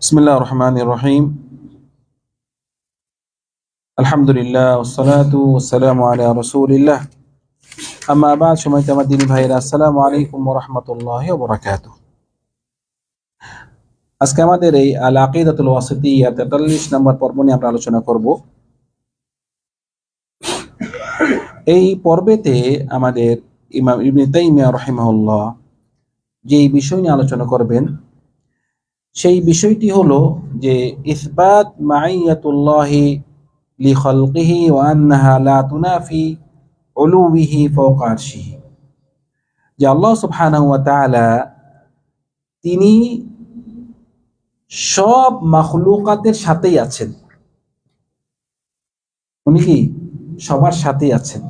بسم الله الرحمن الرحيم الحمد لله والصلاة والسلام على رسول الله أما بعد شميت مديني ভাইরা আসসালামু আলাইকুম ওয়া রাহমাতুল্লাহি ওয়া বারাকাতুহু আজকে আমাদের এই আল আকিদাতুল ওয়াসিতিয়া 43 নম্বর পর্ব নিয়ে আমরা আলোচনা করব এই পর্বেতে আমাদের ইমাম ইবনে তাইমিয়া রাহিমাহুল্লাহ যে বিষয় নিয়ে আলোচনা করবেন, সেই বিষয়টি হলো যে ইসবাত মাইয়াতুল্লাহি লি খালকিহি ওয়া আন্নাহা লা তুনাফি উলুবিহি ফাওকা যে আল্লাহ সুবহানাহু ওয়া তাআলা তিনি সব মাখলুকাতের সাথেই আছেন। উনি কি? সবার সাথেই আছেন।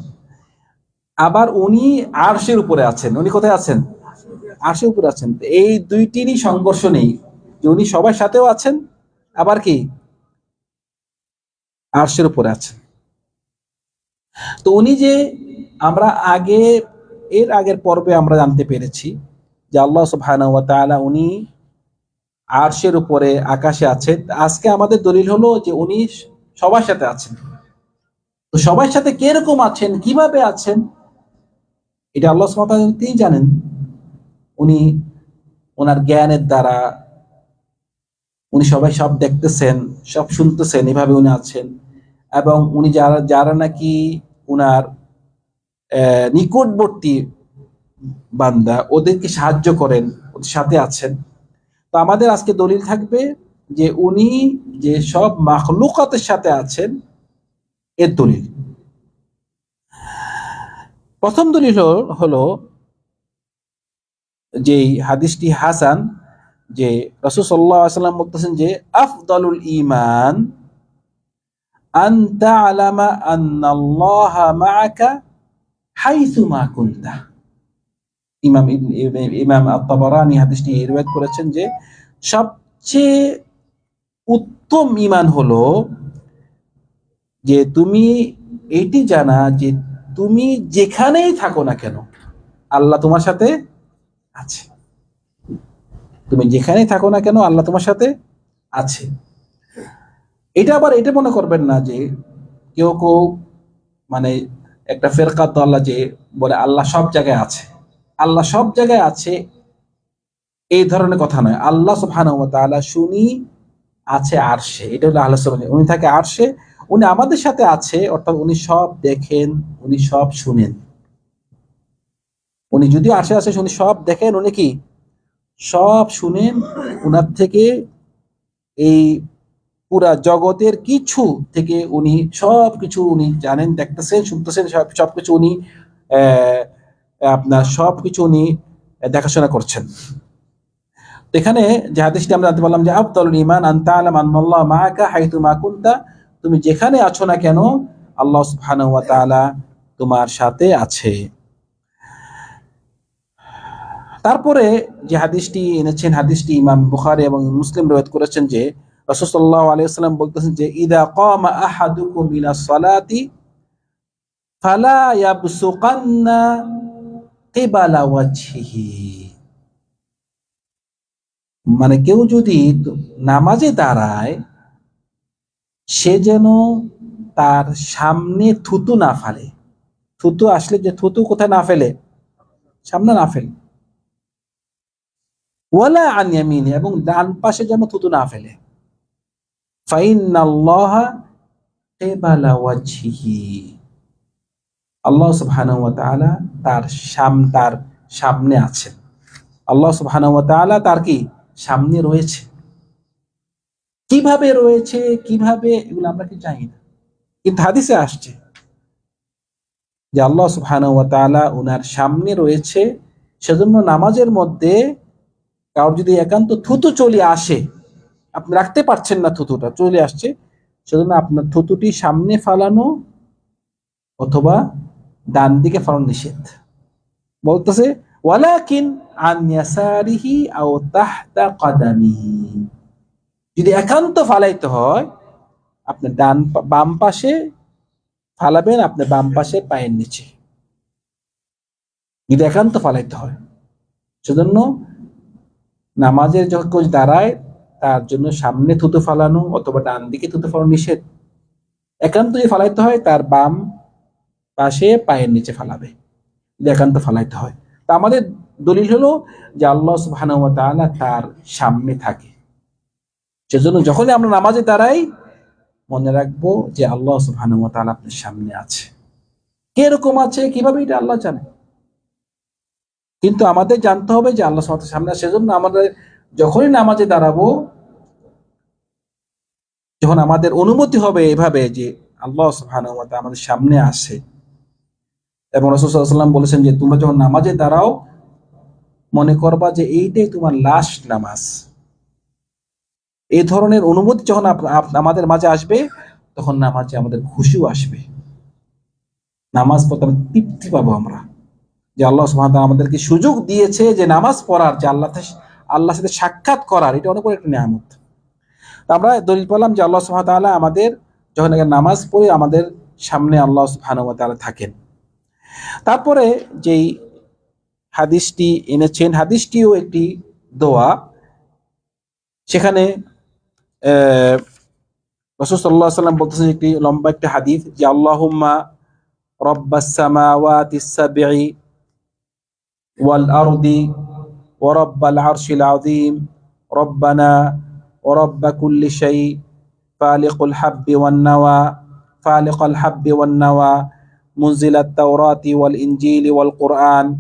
আবার উনি আরশের উপরে আছেন। উনি কোথায় আছেন? আরশের উপরে আছেন। এই দুইটিরই সংঘর্ষ নেই। যে উনি সবার সাথেও আছেন, আবার কি? আরশের উপরে আছেন। তো উনি যে আমরা আগে, এর আগের পর্বে আমরা জানতে পেরেছি যে আল্লাহ ওয়া তাআলা উনি আরশের উপরে আকাশে আছেন আজকে আমাদের দলিল হলো যে উনি সবার সাথে আছেন। তো সবার সাথে কীরকম আছেন, কীভাবে আছেন? এটা আল্লাহ তিনি জানেন। উনি ওনার জ্ঞানের দ্বারা উনি সবাই সব দেখতেছেন, সব শুনতেছেন, এভাবে উনি আছেন। এবং উনি যারা যারা নাকি উনার নিকটবর্তী বান্দা, ওদেরকে সাহায্য করেন, ওদের সাথে আছেন। তো আমাদের আজকে দলিল থাকবে যে উনি যে সব মাখলুকাতের সাথে আছেন, এর দলিল। প্রথম দলিল হল- যে হাদিসটি হাসান, যে রসুল সাল্লাহ সাল্লাম বলতেছেন যে, আফদলুল ইমান আন তা'লামা আন্নাল্লাহা মাআকা হাইথু মা ইমাম ইমাম আত-তাবারানি হাদিসটি রিওয়ায়াত করেছেন যে, সবচেয়ে উত্তম ইমান হলো যে, তুমি এটি জানা যে, তুমি যেখানেই থাকো না কেন, আল্লাহ তোমার সাথে আছে। তুমি যেখানেই থাকো না কেন, আল্লাহ তোমার সাথে আছে। এটা আবার এটা মনে করবেন না যে কেউ কেউ মানে একটা ফেরকা আল্লাহ যে বলে আল্লাহ সব জায়গায় আছে। আল্লাহ সব জায়গায় আছে এই ধরনের কথা নয়। আল্লাহ ওয়া শুনি, আছে আরশে এটা হলো আল্লাহ সুবহানাহু উনি থাকে আরশে উনি আমাদের সাথে আছে, অর্থাৎ উনি সব দেখেন, উনি সব শুনেন। উনি যদিও আরশে আসে উনি সব দেখেন উনি কি? সব শুনেন উনার থেকে এই পুরা জগতের কিছু থেকে উনি সব কিছু উনি জানেন দেখতেছেন শুনতেছেন সব সবকিছু উনি আহ, আপনার সব কিছু উনি দেখাশোনা করছেন। এখানে যে হাদিসটি আমরা জানতে পারলাম যে আফদালুল ইমান আন তা'লাম আন্নাল্লাহ মাআকা হাইতু মা কুনতা তুমি যেখানে আছো না কেন আল্লাহ সুবহানাহু ওয়া তাআলা তোমার সাথে আছে। তারপরে যে হাদিসটি এনেছেন, হাদিসটি ইমাম বুখারী এবং মুসলিম রওয়ায়াত করেছেন যে আলাইহি ওয়াসাল্লাম বলতেছেন যে, ইদা কামা সালাতি, ফালা মানে কেউ যদি নামাজে দাঁড়ায়, সে যেন তার সামনে থুতু না ফেলে। থুতু আসলে যে থুতু কোথায় না ফেলে? সামনে না ফেলে। ওয়ালা এবং ডান পাশে যেন থুতু না ফেলে। আল্লাহ তাআলা তার সাম, তার সামনে আছেন। আল্লাহ তার কি? সামনে রয়েছে। কীভাবে রয়েছে? কীভাবে? এগুলো আমরা কি জানি না। কিন্তু হাদিসে আসছে যে আল্লাহ তাআলা ওনার সামনে রয়েছে, সেজন্য নামাজের মধ্যে কারোর যদি একান্ত থুতু চলে আসে, আপনি রাখতে পারছেন না থুতুটা, চলে আসছে, সেজন্য আপনার থুতুটি সামনে ফালানো অথবা ডান দিকে ফালানো নিষেধ। বলতেছে, ওয়ালাকিন আন আও তাহতা কাদামিহি যদি একান্ত ফালাইতে হয়, আপনি ডান বাম পাশে ফালাবেন আপনার বাম পাশে পায়ের নিচে। যদি একান্ত ফালাইতে হয়, সেজন্য নামাজের যখন দাঁড়ায়, তার জন্য সামনে থুতু ফালানো অথবা ডান দিকে থুতু ফালানো নিষেধ। একান্ত যদি ফালাইতে হয়, তার বাম পাশে পায়ের নিচে ফালাবে। যদি একান্ত ফালাইতে হয়। তা আমাদের দলিল হলো যে আল্লাহ সুবহানাহু ওয়া তার সামনে থাকে। সেজন্য যখনই আমরা নামাজে দাঁড়াই, মনে রাখব যে আল্লাহ সুবহানাহু ওয়া আপনার সামনে আছে। কে এরকম আছে, কীভাবে এটা আল্লাহ জানে? কিন্তু আমাদের জানতে হবে যে আল্লাহ সুবহানাহু সামনে, সেজন্য আমাদের যখনই নামাজে দাঁড়াবো, যখন আমাদের অনুমতি হবে এভাবে যে আল্লাহ সুবহানাহু আমাদের সামনে আসে। এবং রাসূল সাল্লাল্লাহু আলাইহি ওয়াসাল্লাম বলেছেন যে, তোমরা যখন নামাজে দাঁড়াও, মনে করবা যে এইটাই তোমার লাস্ট নামাজ। এই ধরনের অনুমতি যখন আমাদের মাঝে আসবে, তখন নামাজে আমাদের খুশিও আসবে। নামাজ আমরা তৃপ্তি পাবো আমরা। যে আল্লাহ তাআলা আমাদেরকে সুযোগ দিয়েছে যে নামাজ পড়ার, যে আল্লাহ আল্লাহর সাথে সাক্ষাৎ করার, এটা অনেক বড় একটা নিয়ামত। আমরা দলিল পেলাম যে আল্লাহ ওয়া আমাদের যখন নামাজ পড়ে আমাদের সামনে আল্লাহ ওয়া থাকেন। তারপরে যেই হাদিসটি এনেছেন, হাদিসটিও একটি দোয়া। সেখানে রসুল সাল্লাম বলতেছেন একটি লম্বা একটি হাদিস যে আল্লাহুম্মা রব্বাস সামাওয়াতি সাবঈ والأرض ورب العرش العظيم ربنا ورب كل شيء فالق الحب والنوى فالق الحب والنوى منزل التوراة والإنجيل والقرآن.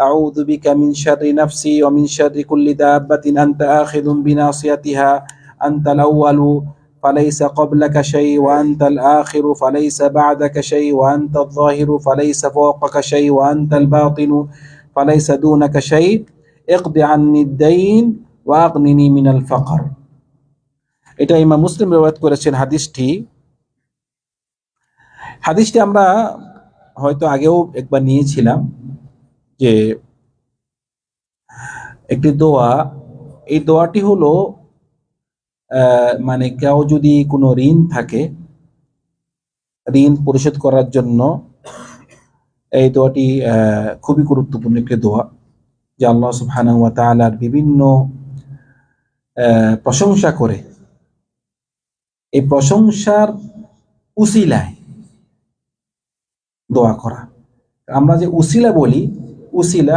أعوذ بك من شر نفسي ومن شر كل دابة أنت آخذ بناصيتها. أنت الأول فليس قبلك شيء وأنت الآخر فليس بعدك شيء وأنت الظاهر فليس فوقك شيء وأنت الباطن فليس دونك شيء اقض عني الدين وأغنني من الفقر এটা ইমাম মুসলিম রেওয়ায়াত করেছেন হাদিসটি হাদিসটি আমরা হয়তো আগেও একবার নিয়েছিলাম যে একটি দোয়া এই দোয়াটি হলো আহ, মানে কেউ যদি কোনো ঋণ থাকে ঋণ পরিশোধ করার জন্য এই দোয়াটি খুবই গুরুত্বপূর্ণ একটি দোয়া যে আল্লাহ সুবহানাহু ওয়া তাআলার বিভিন্ন প্রশংসা করে। এই প্রশংসার উসিলায় দোয়া করা। আমরা যে উসিলা বলি, উসিলা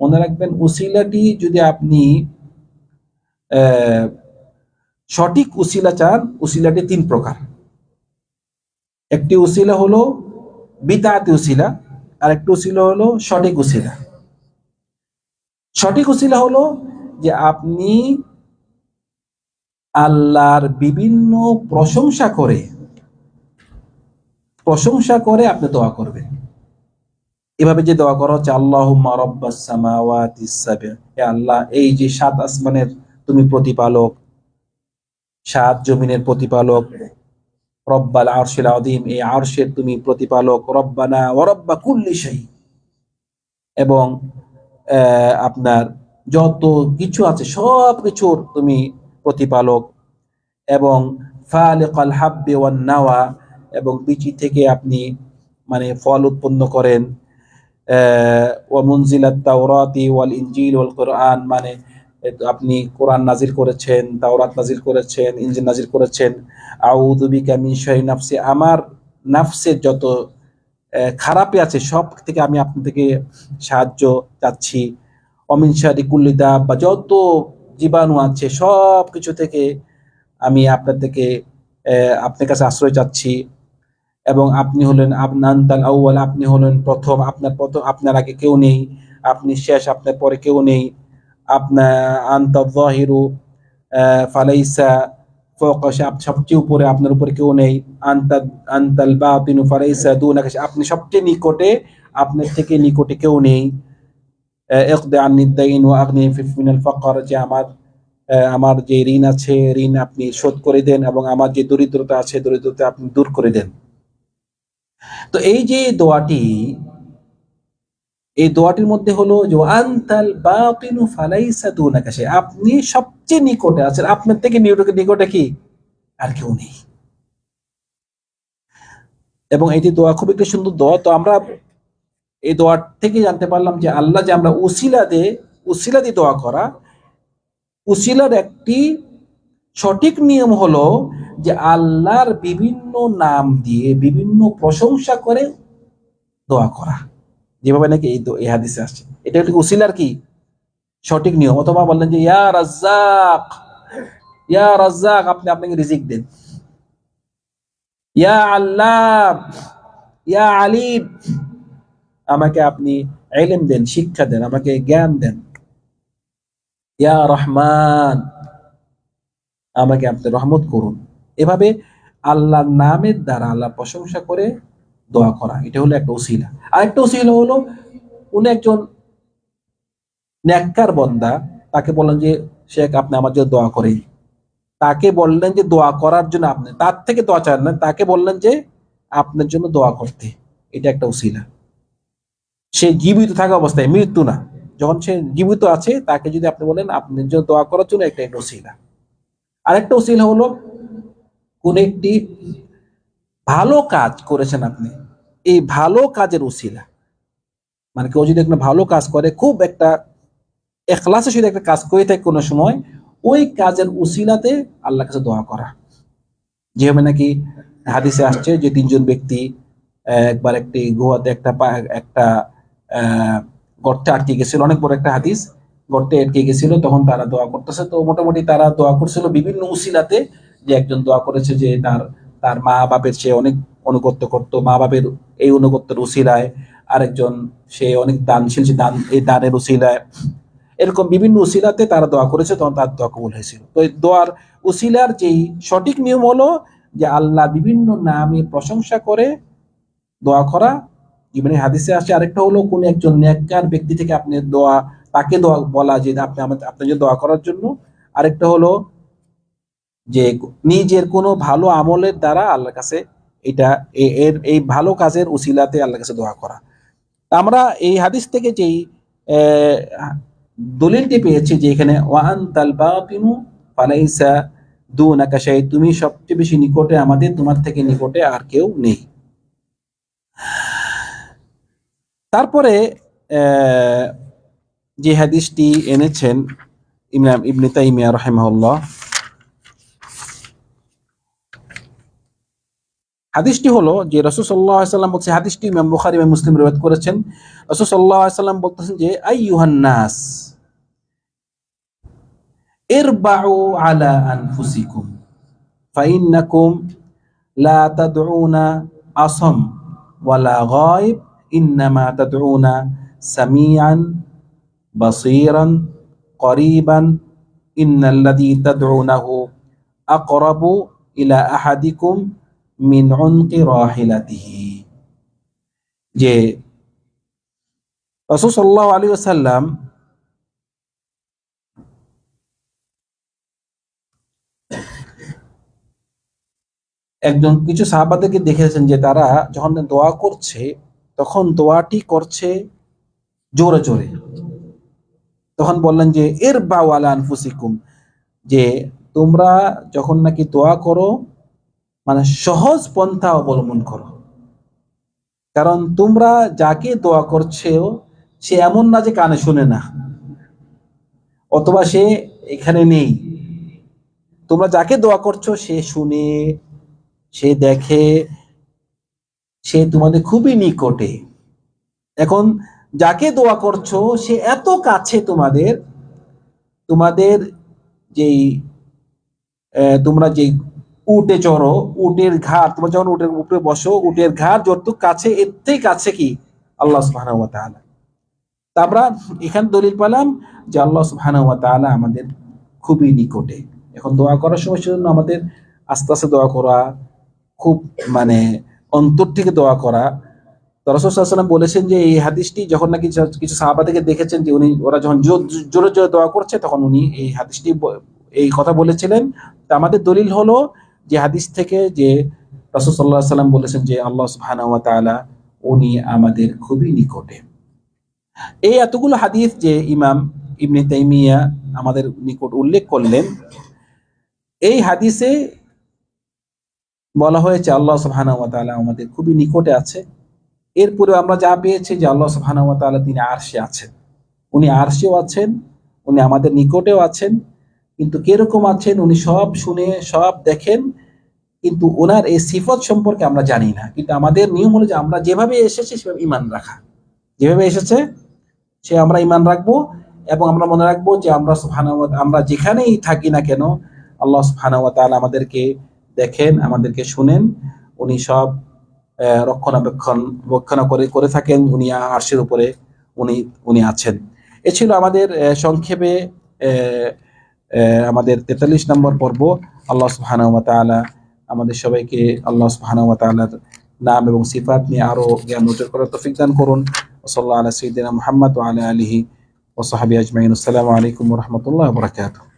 মনে রাখবেন, উসিলাটি যদি আপনি সঠিক উসিলা চান, উসিলাটি তিন প্রকার। একটি উসিলা হলো বিতাতি উসিলা আর একটি উসিলা হলো সঠিক উসিলা। সঠিক উসিলা হলো যে আপনি আল্লাহর বিভিন্ন প্রশংসা করে প্রশংসা করে আপনি দোয়া করবেন। এভাবে যে দোয়া করা হচ্ছে আল্লাহ আল্লাহ, এই যে সাত আসমানের তুমি প্রতিপালক, সাত জমিনের প্রতিপালক রব্বাল আরশিল আযীম, এই আরশের তুমি প্রতিপালক, রব্বানা ওয়া রব্বা কুল্লি শাই। এবং আপনার যত কিছু আছে, সব কিছুর তুমি প্রতিপালক। এবং ফালিকাল হাব্বি ওয়ান নাওয়া, এবং বিচি থেকে আপনি মানে ফল উৎপন্ন করেন। ওয়া মুনজিলাত তাওরাতি ওয়াল ইনজিল ওয়াল কোরআন মানে আপনি কোরআন নাজির করেছেন তাওরাত নাজির করেছেন ইঞ্জিন নাজির করেছেন আউযু বিকা মিন শাররি নাফসি আমার নাফসের যত আহ, খারাপে আছে সব থেকে আমি আপনার থেকে সাহায্য চাচ্ছি। অমিন শারি কুল্লিদা বা যত জীবাণু আছে সব কিছু থেকে আমি আপনার থেকে আপনার কাছে আশ্রয় চাচ্ছি। এবং আপনি হলেন আপনান্তাল আউয়াল আপনি হলেন প্রথম আপনার প্রথম আপনার আগে কেউ নেই আপনি শেষ আপনার পরে কেউ নেই। আপনার আন্তা জাহিরু ফালাইসা ফওকা সবচেয়ে উপরে আপনার উপরে কেউ নেই। আন্তা, আন্তাল বাতিনু ফালাইসা দুনাকা আপনি সবচেয়ে নিকটে, আপনার থেকে নিকটে কেউ নেই। ইকদি আন্নি দাইন ওয়া আগনি মিনাল ফাকর, যে আমার আমার যে ঋণ আছে, ঋণ আপনি শোধ করে দেন এবং আমার যে দরিদ্রতা আছে, দরিদ্রতা আপনি দূর করে দেন। তো এই যে দোয়াটি এই দোয়াটির মধ্যে হলো যে আনতাল বাতিনু ফালাইসা দুনাকা শাই আপনি সবচেয়ে নিকটে আছেন। আপনার থেকে নিকটে নিকটে কি? আর কেউ নেই। এবং এটি দোয়া খুব একটি সুন্দর দোয়া। তো আমরা এই দোয়া থেকে জানতে পারলাম যে, আল্লাহ যে আমরা উসিলা দে উসিলা দিয়ে দোয়া করা, উসিলার একটি সঠিক নিয়ম হলো যে, আল্লাহর বিভিন্ন নাম দিয়ে, বিভিন্ন প্রশংসা করে দোয়া করা। যেভাবে নাকি এই হাদিসে আসছে। এটা হচ্ছে উসিলার কি? সঠিক নিয়ম। অথবা বললেন যে, ইয়া রাজ্জাক ইয়া রাজ্জাক, আপনি আপনাকে রিজিক দেন। ইয়া আল্লাহ, ইয়া আলিম, আমাকে আপনি এলেম দেন, শিক্ষা দেন, আমাকে জ্ঞান দেন। ইয়া রহমান, আমাকে আপনি রহমত করুন। এভাবে আল্লাহর নামের দ্বারা আল্লাহ প্রশংসা করে দোয়া করা, এটা হলো একটা ওসিলা। আরেকটা ওসিলা হলো উনি একজন ন্যাক্কার বন্দা, তাকে বললেন যে, শেখ, আপনি আমার জন্য দোয়া করেন। তাকে বললেন যে, দোয়া করার জন্য আপনি তার থেকে দোয়া চান না, তাকে বললেন যে, আপনার জন্য দোয়া করতে। এটা একটা উসিলা সে জীবিত থাকা অবস্থায়, মৃত্যু না। যখন সে জীবিত আছে, তাকে যদি আপনি বলেন, আপনার জন্য দোয়া করার জন্য একটা একটা উসিলা আরেকটা উসিলা হলো কোন একটি ভালো কাজ করেছেন আপনি। এই ভালো কাজের উসিলা। মানে কেউ যদি একটা ভালো কাজ করে, খুব একটা এখলাসের সাথে একটা কাজ করে থাকে কোনো সময়, ওই কাজের উসিলাতে আল্লাহ কাছে দোয়া করা। যেভাবে নাকি হাদিসে আসছে যে তিনজন ব্যক্তি, একবার একটি গুহাতে একটা একটা গর্তে আটকে গেছিল। অনেক বড় একটা হাদিস, গর্তে আটকে গেছিল, তখন তারা দোয়া করতেছে। তো মোটামুটি তারা দোয়া করছিল বিভিন্ন উসিলাতে যে একজন দোয়া করেছে যে তার তার মা বাপের সে অনেক অনুগত্য করতো, মা বাপের এই অনুগত্যের উসিলায় আরেকজন সে অনেক দানশীল, সে দান, এই দানের উসিলায়। এরকম বিভিন্ন উসিলাতে তারা দোয়া করেছে, তখন তার দোয়া কবুল হয়েছিল। তো এই দোয়ার উসিলার যেই সঠিক নিয়ম হলো যে আল্লাহ বিভিন্ন নামে প্রশংসা করে দোয়া করা। জীবনে হাদিসে আসছে আরেকটা হলো, কোন একজন নেককার ব্যক্তি থেকে আপনি দোয়া, তাকে দোয়া বলা যে আপনি আপনার জন্য দোয়া করার জন্য। আরেকটা হলো যে নিজের কোনো ভালো আমলের দ্বারা আল্লাহর কাছে এটা এর এই ভালো কাজের উসিলাতে আল্লাহর কাছে দোয়া করা। আমরা এই হাদিস থেকে যেই দলিলটি পেয়েছি যে এখানে, ওয়ান তাল বাতিনু ফালাইসা দুনাকা শাই তুমি সবচেয়ে বেশি নিকটে আমাদের, তোমার থেকে নিকটে আর কেউ নেই। তারপরে যে হাদিসটি এনেছেন ইমাম ইবনে তাইমিয়া রাহিমাহুল্লাহ হাদিসটি হলো যে রসুল সাল্লাম বলছে, হাদিসটি ইমাম বুখারি ইমাম মুসলিম রেবাদ করেছেন। রসুল সাল্লাম বলতেছেন যে আই ইউহান্নাস এর বাউ আলা আনফুসিকুম, ফাইন্নাকুম লা তাদউনা আসম ওয়ালা গায়ব, ইন্নামা তাদউনা সামিআন, বাসীরান, করিবান, ইন্নাল্লাযী তাদউনাহু আকরাবু ইলা আহাদিকুম মিন উনকি রাহিলাতিহি। যে রাসূল সাল্লাল্লাহু আলাইহি ওয়াসাল্লাম একজন কিছু সাহাবাদেরকে দেখেছেন যে তারা যখন দোয়া করছে, তখন দোয়াটি করছে জোরে জোরে। তখন বললেন যে এর বাওয়ালা আনফুসিকুম। যে, তোমরা যখন নাকি দোয়া করো মানে সহজ পন্থা অবলম্বন করো। কারণ তোমরা যাকে দোয়া করছ সে এমন না যে কানে শুনে না, অথবা সে এখানে নেই। তোমরা যাকে দোয়া করছ সে শুনে, সে দেখে, সে তোমাদের খুবই নিকটে। এখন যাকে দোয়া করছ সে এত কাছে তোমাদের তোমাদের যেই তোমরা যেই উটে চড়ো, উটের ঘাট, তোমরা যখন উটের উপরে বসো, উটের ঘাট যতটুকু কাছে এর থেকে কাছে কি? আল্লাহ সুবহানাহু ওয়া তাআলা। তা এখানে দলিল পেলাম যে আল্লাহ তাআলা আমাদের খুবই নিকটে। এখন দোয়া করার সময় সেজন্য আমাদের আস্তে আস্তে দোয়া করা, খুব মানে অন্তর থেকে দোয়া করা। তো রাসূল সাল্লাল্লাহু আলাইহি ওয়াসাল্লাম বলেছেন যে এই হাদিসটি যখন নাকি কিছু সাহাবা থেকে দেখেছেন যে উনি, ওরা যখন জোরে জোরে দোয়া করছে, তখন উনি এই হাদিসটি এই কথা বলেছিলেন। তা আমাদের দলিল হলো যে হাদিস থেকে যে রাসূল সাল্লাল্লাহু আলাইহি ওয়াসাল্লাম বলেছেন যে আল্লাহ সুবহানাহু ওয়া তাআলা উনি আমাদের খুবই নিকটে। এই এতগুলো হাদিস যে ইমাম ইবনে তাইমিয়া আমাদের নিকট উল্লেখ করলেন, এই হাদিসে বলা হয়েছে আল্লাহ সুবহানাহু ওয়া আমাদের খুবই নিকটে আছে। এরপরে আমরা যা পেয়েছি যে আল্লাহ সুবহানাহু ওয়া তিনি আরশে আছেন। উনি আরশেও আছেন, উনি আমাদের নিকটেও আছেন। কিন্তু কীরকম আছেন, উনি সব শুনে, সব দেখেন, কিন্তু ওনার এই সিফত সম্পর্কে আমরা জানি না। কিন্তু আমাদের নিয়ম হলো যে আমরা যেভাবে এসেছি সেভাবে ইমান রাখা। যেভাবে এসেছে, সে আমরা ইমান রাখব এবং আমরা মনে রাখব যে আমরা ওয়া- আমরা যেখানেই থাকি না কেন, আল্লাহ সুবহানাহু ওয়া তাআলা আমাদেরকে দেখেন, আমাদেরকে শুনেন। উনি সব রক্ষণাবেক্ষণ, রক্ষণা করে করে থাকেন। উনি আরশের উপরে উনি উনি আছেন। এ ছিল আমাদের সংক্ষেপে আমাদের তেতাল্লিশ নম্বর পর্ব, আল্লাহ সুহানা তালা আমাদের সবাইকে আল্লাহ সুহানা তালার নাম এবং সিফাত নিয়ে আরও জ্ঞান অর্জন করার তফিক দান করুন। ওসল্লা আলা সঈদিনা মোহাম্মদ আলা আলিহি ওয়া সাহবিহি আজমাইন। আসসালামু আলাইকুম রহমতুল্লাহ বারাকাতুহু।